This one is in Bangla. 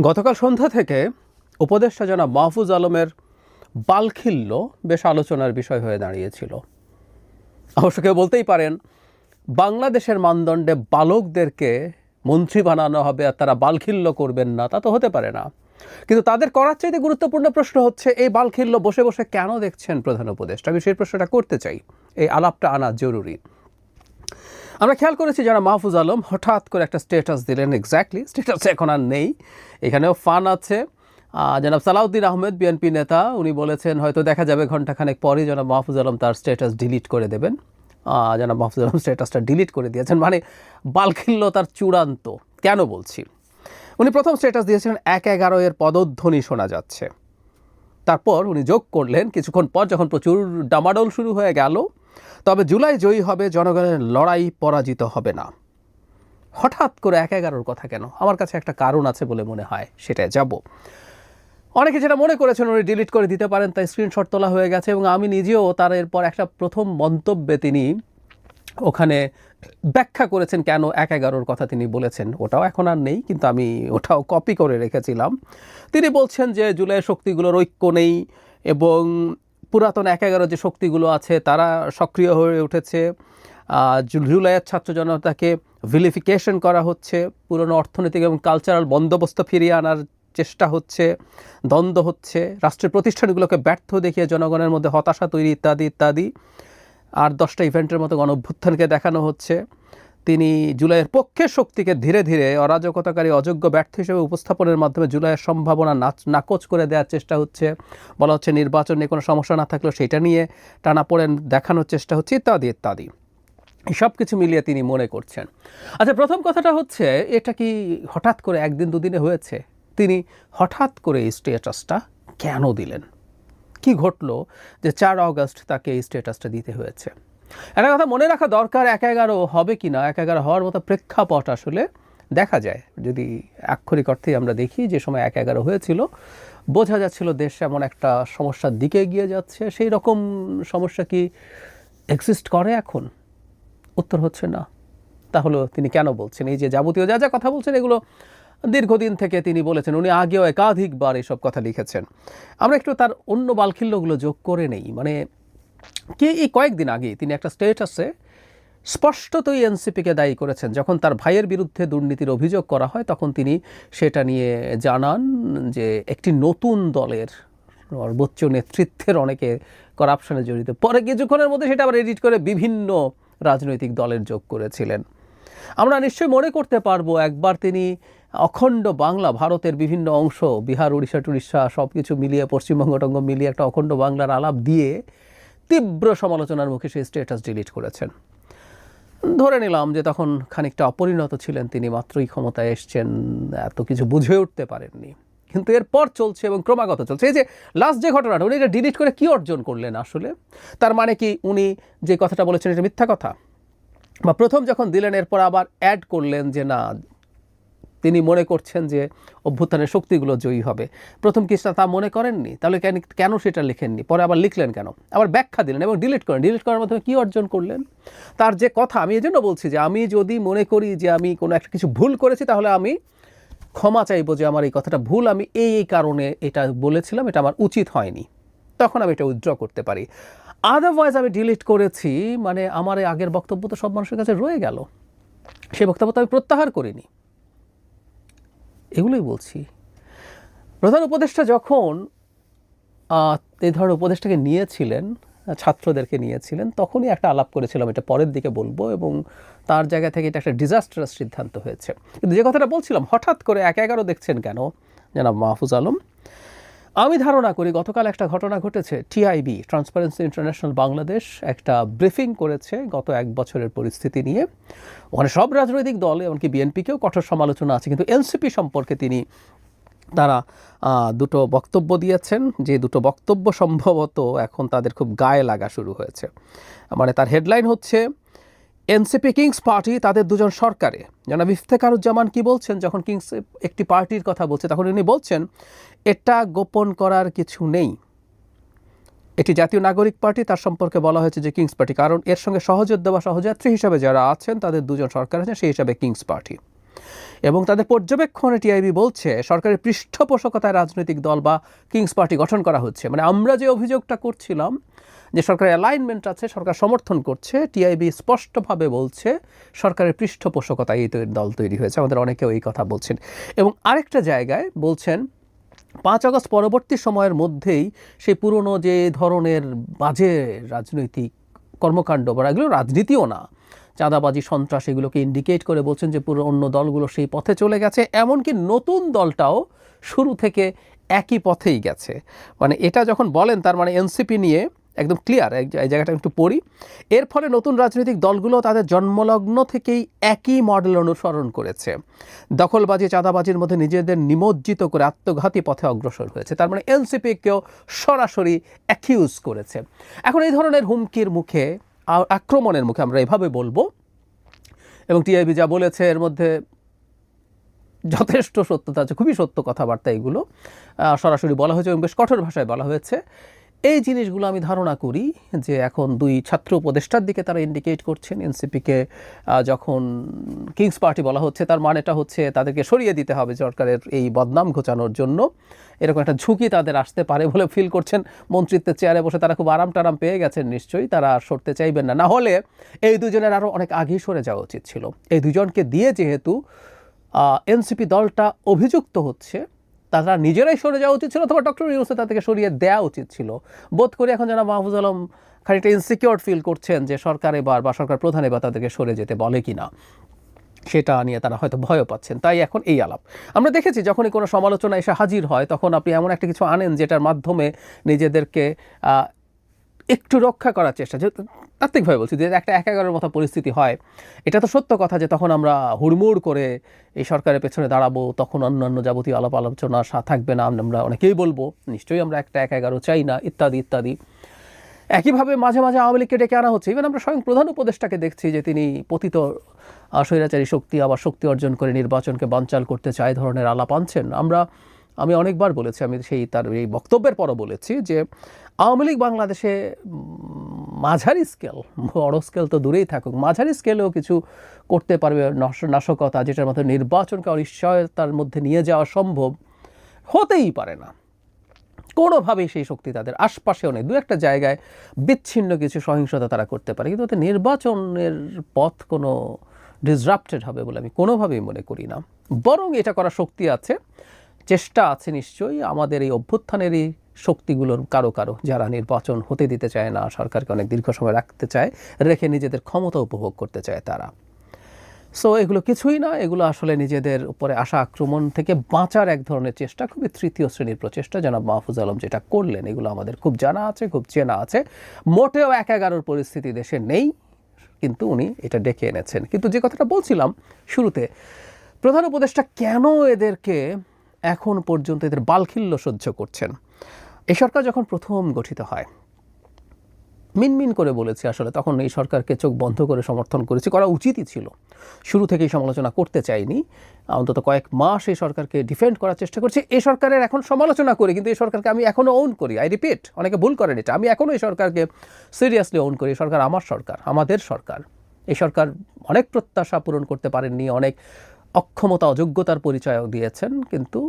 গতকাল সন্ধ্যা থেকে উপদেষ্টা জনাব মাহফুজ আলমের বালখিল্য বেশ আলোচনার বিষয় হয়ে দাঁড়িয়েছিল। অবশ্য কেউ বলতেই পারেন, বাংলাদেশের মানদণ্ডে বালকদেরকে মন্ত্রী বানানো হবে আর তারা বালখিল্য করবেন না, তা তো হতে পারে না। কিন্তু তাদের করার চাইতে গুরুত্বপূর্ণ প্রশ্ন হচ্ছে, এই বালখিল্য বসে বসে কেন দেখছেন প্রধান উপদেষ্টা? আমি সেই প্রশ্নটা করতে চাই। এই আলাপটা আনা জরুরি। আমরা খেয়াল করেছি যারা মাহফুজ আলম হঠাৎ করে একটা স্টেটাস দিলেন এক্স্যাক্টলি স্টেটাস এখন আর নেই। এখানেও ফান আছে। জনাব সালাউদ্দিন আহমেদ বিএনপি নেতা, উনি বলেছেন, হয়তো দেখা যাবে ঘন্টাখানেক পরেই জনাব মাহফুজ আলম তার স্টেটাস ডিলিট করে দেবেন। জনাব মাহফুজ আলম স্টেটাসটা ডিলিট করে দিয়েছেন মানে বালখিল্য তার চূড়ান্ত। কেন বলছি? উনি প্রথম স্টেটাস দিয়েছিলেন, এক এগারো এর পদধ্বনি শোনা যাচ্ছে। তারপর উনি যোগ করলেন, কিছুক্ষণ পর যখন প্রচুর ডামাডোল শুরু হয়ে গেল তবে জুলাই জয়ী হবে, জনগণের লড়াই পরাজিত হবে না। হঠাৎ করে এক এগারোর কথা কেন? আমার কাছে একটা কারণ আছে বলে মনে হয়, সেটাই যাব। অনেকে যেটা মনে করেছেন, উনি ডিলিট করে দিতে পারেন, তাই স্ক্রিনশট তোলা হয়ে গেছে এবং আমি নিজেও তার এরপর একটা প্রথম মন্তব্যে তিনি ওখানে ব্যাখ্যা করেছেন কেন এক এগারোর কথা তিনি বলেছেন। ওটাও এখন আর নেই, কিন্তু আমি ওটাও কপি করে রেখেছিলাম। তিনি বলছেন যে জুলাইয়ের শক্তিগুলোর ঐক্য নেই এবং পুরাতন এক এগারো যে শক্তিগুলো আছে, তারা সক্রিয় হয়ে উঠেছে। জুলাইয়ের ছাত্র জনতাকে ভিলিফিকেশন করা হচ্ছে। পুরনো অর্থনৈতিক এবং কালচারাল বন্দোবস্ত ফিরিয়ে আনার চেষ্টা হচ্ছে, দ্বন্দ্ব হচ্ছে। রাষ্ট্রের প্রতিষ্ঠানগুলোকে ব্যর্থ দেখিয়ে জনগণের মধ্যে হতাশা তৈরি ইত্যাদি ইত্যাদি। আর দশটা ইভেন্টের মতো গণ অভ্যুত্থানকে দেখানো হচ্ছে। তিনি জুলাইয়ের পক্ষের শক্তিকে ধীরে ধীরে অরাজকতাকারী অযোগ্য ব্যর্থ হিসেবে উপস্থাপনের মাধ্যমে জুলাইয়ের সম্ভাবনা নাচ নাকচ করে দেওয়ার চেষ্টা হচ্ছে। বলা হচ্ছে নির্বাচন নিয়ে কোনো সমস্যা না থাকলেও সেটা নিয়ে টানা পড়েন, দেখানোর চেষ্টা হচ্ছে ইত্যাদি ইত্যাদি। সব কিছু মিলিয়ে তিনি মনে করছেন। আচ্ছা প্রথম কথাটা হচ্ছে, এটা কি হঠাৎ করে একদিন দুদিনে হয়েছে? তিনি হঠাৎ করে এই স্টেটাসটা কেন দিলেন? কি ঘটলো যে চার অগস্ট তাকে এই স্টেটাসটা দিতে হয়েছে? একটা কথা মনে রাখা দরকার, এক এগারো হবে কি না, এক এগারো হওয়ার মতো প্রেক্ষাপট আসলে দেখা যায়। যদি আক্ষরিক অর্থেই আমরা দেখি, যে সময় এক এগারো হয়েছিল, বোঝা যাচ্ছিল দেশ এমন একটা সমস্যার দিকে এগিয়ে যাচ্ছে। সেই রকম সমস্যা কি এক্সিস্ট করে এখন? উত্তর হচ্ছে না। তাহলে তিনি কেন বলছেন? এই যে যাবতীয় যা যা কথা বলছেন, এগুলো দীর্ঘদিন থেকে তিনি বলেছেন। উনি আগেও একাধিকবার এসব কথা লিখেছেন। আমরা একটু তার অন্য বালখিল্যগুলো যোগ করে নেই। মানে কি, এই কয়েকদিন আগে তিনি একটা স্টেটাসে স্পষ্টতই এনসিপিকে দায়ী করেছেন। যখন তার ভাইয়ের বিরুদ্ধে দুর্নীতির অভিযোগ করা হয়, তখন তিনি সেটা নিয়ে জানান যে একটি নতুন দলের সর্বোচ্চ নেতৃত্বের অনেকে করাপশনে জড়িত। পরে কিছুক্ষণের মধ্যে সেটা আবার এডিট করে বিভিন্ন রাজনৈতিক দলের যোগ করেছিলেন। আমরা নিশ্চয়ই মনে করতে পারব, একবার তিনি অখণ্ড বাংলা, ভারতের বিভিন্ন অংশ, বিহার উড়িষ্যা টুড়িষ্যা সব কিছু মিলিয়ে, পশ্চিমবঙ্গ টঙ্গ মিলিয়ে একটা অখণ্ড বাংলার আলাপ দিয়ে তীব্র সমালোচনার মুখে সেই স্টেটাস ডিলিট করেছেন। ধরে নিলাম যে তখন খানিকটা অপরিণত ছিলেন তিনি, মাত্রই ক্ষমতায় এসছেন, এত কিছু বুঝে উঠতে পারেননি। কিন্তু এরপর চলছে এবং ক্রমাগত চলছে। এই যে লাস্ট যে ঘটনাটা, উনি এটা ডিলিট করে কি অর্জন করলেন আসলে? তার মানে কি উনি যে কথাটা বলেছেন এটা মিথ্যা কথা? বা প্রথম যখন দিলেন, এরপর আবার অ্যাড করলেন যে না তিনি মনে করছেন যে অভ্যুত্থানের শক্তিগুলো জয়ী হবে। প্রথম কৃষ্ণা তা মনে করেননি, তাহলে কেন কেন সেটা লিখেননি? পরে আবার লিখলেন কেন? আবার ব্যাখ্যা দিলেন এবং ডিলিট করেন। ডিলিট করার মাধ্যমে কী অর্জন করলেন? তার যে কথা, আমি এই জন্য বলছি যে আমি যদি মনে করি যে আমি কোনো একটা কিছু ভুল করেছি, তাহলে আমি ক্ষমা চাইব যে আমার এই কথাটা ভুল, আমি এই এই কারণে এটা বলেছিলাম, এটা আমার উচিত হয়নি। তখন আমি এটা উইথড্র করতে পারি। আদারওয়াইজ আমি ডিলিট করেছি মানে আমার এই আগের বক্তব্য তো সব মানুষের কাছে রয়ে গেল। সেই বক্তব্য তো আমি প্রত্যাহার করিনি। এগুলোই বলছি। প্রধান উপদেষ্টা যখন এই ধরনের উপদেষ্টাকে নিয়েছিলেন, ছাত্রদেরকে নিয়েছিলেন, তখনই একটা আলাপ করেছিলাম, এটা পরের দিকে বলব এবং তার জায়গা থেকে এটা একটা ডিজাস্টারাস সিদ্ধান্ত হয়েছে। কিন্তু যে কথাটা বলছিলাম, হঠাৎ করে এক এগারো দেখছেন কেন? জানাব মাহফুজ আলম আমি ধারণা করি গতকাল একটা ঘটনা ঘটেছে। টিআইবি ট্রান্সপারেন্সি ইন্টারন্যাশনাল বাংলাদেশ একটা ব্রিফিং করেছে গত এক বছরের পরিস্থিতি নিয়ে। ওখানে সব রাজনৈতিক দল, এমনকি বিএনপিকেও কঠোর সমালোচনা আছে, কিন্তু এনসিপি সম্পর্কে তিনি, তারা দুটো বক্তব্য দিয়েছেন, যে দুটো বক্তব্য সম্ভবত এখন তাদের খুব গায়ে লাগা শুরু হয়েছে। মানে তার হেডলাইন হচ্ছে এনসিপি কিংস পার্টি তাদের দুজন সরকারে। জনাব ইফতেখারুজ্জামান কি বলছেন? যখন কিংস একটি পার্টির কথা বলছে, তখন উনি বলছেন এটা গোপন করার কিছু নেই। এটি জাতীয় নাগরিক পার্টি, তার সম্পর্কে বলা হয়েছে যে কিংস পার্টি, কারণ এর সঙ্গে সহযোদ্ধা বা সহযাত্রী হিসাবে যারা আছেন, তাদের দুজন সরকার আছেন, সেই হিসাবে কিংস পার্টি। এবং তাদের পর্যবেক্ষণে টিআইবি বলছে, সরকারের পৃষ্ঠপোষকতায় রাজনৈতিক দল বা কিংস পার্টি গঠন করা হচ্ছে। মানে আমরা যে অভিযোগটা করছিলাম, যে সরকারের অ্যালাইনমেন্ট আছে, সরকার সমর্থন করছে টিআইবি স্পষ্টভাবে বলছে সরকারের পৃষ্ঠপোষকতায় এই দল তৈরি হয়েছে। আমাদের অনেকেও এই কথা বলছেন। এবং আরেকটা জায়গায় বলছেন পাঁচ আগস্ট পরবর্তী সময়ের মধ্যেই সেই পুরনো যে ধরনের বাজে রাজনৈতিক কর্মকাণ্ড বা এগুলো রাজনীতিও না। চাঁদাবাজি, সন্ত্রাস এগুলোকে ইন্ডিকেট করে বলছেন যে পুরো অন্য দলগুলো সেই পথে চলে গেছে, এমনকি নতুন দলটাও শুরু থেকে একই পথেই গেছে। মানে এটা যখন বলেন তার মানে এনসিপি নিয়ে একদম ক্লিয়ার এই জায়গাটা একটু পড়ি। এর ফলে নতুন রাজনৈতিক দলগুলো তাদের জন্মলগ্ন থেকেই একই মডেল অনুসরণ করেছে। দখলবাজি, চাঁদাবাজির মধ্যে নিজেদের নিমজ্জিত করে আত্মঘাতী পথে অগ্রসর হয়েছে। তার মানে এনসিপিকেও সরাসরি অ্যাকিউজ করেছে। এখন এই ধরনের হুমকির মুখে আক্রমণের মুখে আমরা এভাবে বলব, এবং টিআইবি যা বলেছে, এর মধ্যে যথেষ্ট সত্যতা আছে, খুবই সত্য কথাবার্তা এগুলো। সরাসরি বলা হয়েছে এবং বেশ কঠোর ভাষায় বলা হয়েছে। এই জিনিসগুলো আমি ধারণা করি যে এখন দুই ছাত্র উপদেষ্টার দিকে তারা ইন্ডিকেট করছেন। এনসিপিকে যখন কিংস পার্টি বলা হচ্ছে, তার মানেটা হচ্ছে তাদেরকে সরিয়ে দিতে হবে সরকারের এই বদনাম ঘোচানোর জন্য। এরকম একটা ঝুঁকি তাদের আসতে পারে বলে ফিল করছেন। মন্ত্রিত্বের চেয়ারে বসে তারা খুব আরাম টারাম পেয়ে গেছেন নিশ্চয়ই, তারা আর সরতে চাইবেন না। না হলে এই দুজনের আরও অনেক আগেই সরে যাওয়া উচিত ছিল। এই দুজনকে দিয়ে যেহেতু এনসিপি দলটা অভিযুক্ত হচ্ছে তারা নিজেরাই সরে যাওয়া উচিত ছিল অথবা ডক্টর ইউনুসে তাদেরকে সরিয়ে দেওয়া উচিত ছিল। বোধ করি এখন যারা মাহফুজ আলম খানিকটা ইনসিকিওর ফিল করছেন যে সরকার এবার বা সরকার প্রধান এবার তাদেরকে সরে যেতে বলে কি না সেটা নিয়ে তারা হয়তো ভয়ও পাচ্ছেন। তাই এখন এই আলাপ। আমরা দেখেছি যখনই কোনো সমালোচনা এসে হাজির হয়, তখন আপনি এমন একটা কিছু আনেন যেটার মাধ্যমে নিজেদেরকে একটু রক্ষা করার চেষ্টা। তাত্ত্বিকভাবে বলছি যে একটা এক এগারোর মতো পরিস্থিতি হয়। এটা তো সত্য কথা যে তখন আমরা হুড়মুড় করে এই সরকারের পেছনে দাঁড়াবো, তখন অন্যান্য যাবতীয় আলাপ আলোচনা থাকবে না আমরা অনেকেই বলব, নিশ্চয়ই আমরা একটা এক এগারো চাই না, ইত্যাদি ইত্যাদি। একইভাবে মাঝে মাঝে আওয়ামী লীগকে ডেকে আনা হচ্ছে। ইভেন আমরা স্বয়ং প্রধান উপদেষ্টাকে দেখছি যে তিনি পতিত স্বৈরাচারী শক্তি, আবার শক্তি অর্জন করে নির্বাচনকে বানচাল করতে চায় ধরনের আলাপ আনছেন। আমরা, আমি অনেকবার বলেছি, আমি সেই তার, এই বক্তব্যের পরও বলেছি যে আওয়ামী লীগ বাংলাদেশে মাঝারি স্কেল, বড় স্কেল তো দূরেই থাকুক, মাঝারি স্কেলেও কিছু করতে পারবে নাশ- নাশকতা যেটার মধ্যে নির্বাচনকে অনিশ্চয়তার মধ্যে নিয়ে যাওয়া সম্ভব হতেই পারে না। কোনোভাবেই সেই শক্তি তাদের আশপাশেও নেই। দু একটা জায়গায় বিচ্ছিন্ন কিছু সহিংসতা তারা করতে পারে, কিন্তু ওতে নির্বাচনের পথ কোনো ডিসরাপ্টেড হবে বলে আমি কোনোভাবেই মনে করি না। বরং এটা করার শক্তি আছে, চেষ্টা আছে নিশ্চয়ই, আমাদের এই অভ্যুত্থানেরই শক্তিগুলোর কারও কারও যারা নির্বাচন হতে দিতে চায় না, সরকারকে অনেক দীর্ঘ সময় রাখতে চায়, রেখে নিজেদের ক্ষমতা উপভোগ করতে চায় তারা। সো এগুলো কিছুই না এগুলো আসলে নিজেদের উপরে আসা আক্রমণ থেকে বাঁচার এক ধরনের চেষ্টা, খুবই তৃতীয় শ্রেণির প্রচেষ্টা, জনাব মাহফুজ আলম যেটা করলেন, এগুলো আমাদের খুব জানা আছে, খুব চেনা আছে। মোটেও এক এগারোর পরিস্থিতি দেশে নেই, কিন্তু উনি এটা ডেকে এনেছেন। কিন্তু যে কথাটা বলছিলাম শুরুতে, প্রধান উপদেষ্টা কেন এদেরকে এখন পর্যন্ত এদের বালখিল্য সহ্য করছেন? এই সরকার যখন প্রথম গঠিত হয়, মিনমিন করে বলেছি আসলে, তখন এই সরকারকে চোখ বন্ধ করে সমর্থন করেছি, করা উচিতই ছিল। শুরু থেকেই সমালোচনা করতে চাইনি, অন্তত কয়েক মাস এই সরকারকে ডিফেন্ড করার চেষ্টা করছি। এই সরকারের এখন সমালোচনা করি, কিন্তু এই সরকারকে আমি এখনও ওন করি আই রিপিট অনেকে ভুল করেন এটা। আমি এখনও এই সরকারকে সিরিয়াসলি ওন করি সরকার আমার সরকার, আমাদের সরকার। এই সরকার অনেক প্রত্যাশা পূরণ করতে পারেননি, অনেক অক্ষমতা, অযোগ্যতার পরিচয়ও দিয়েছেন, কিন্তু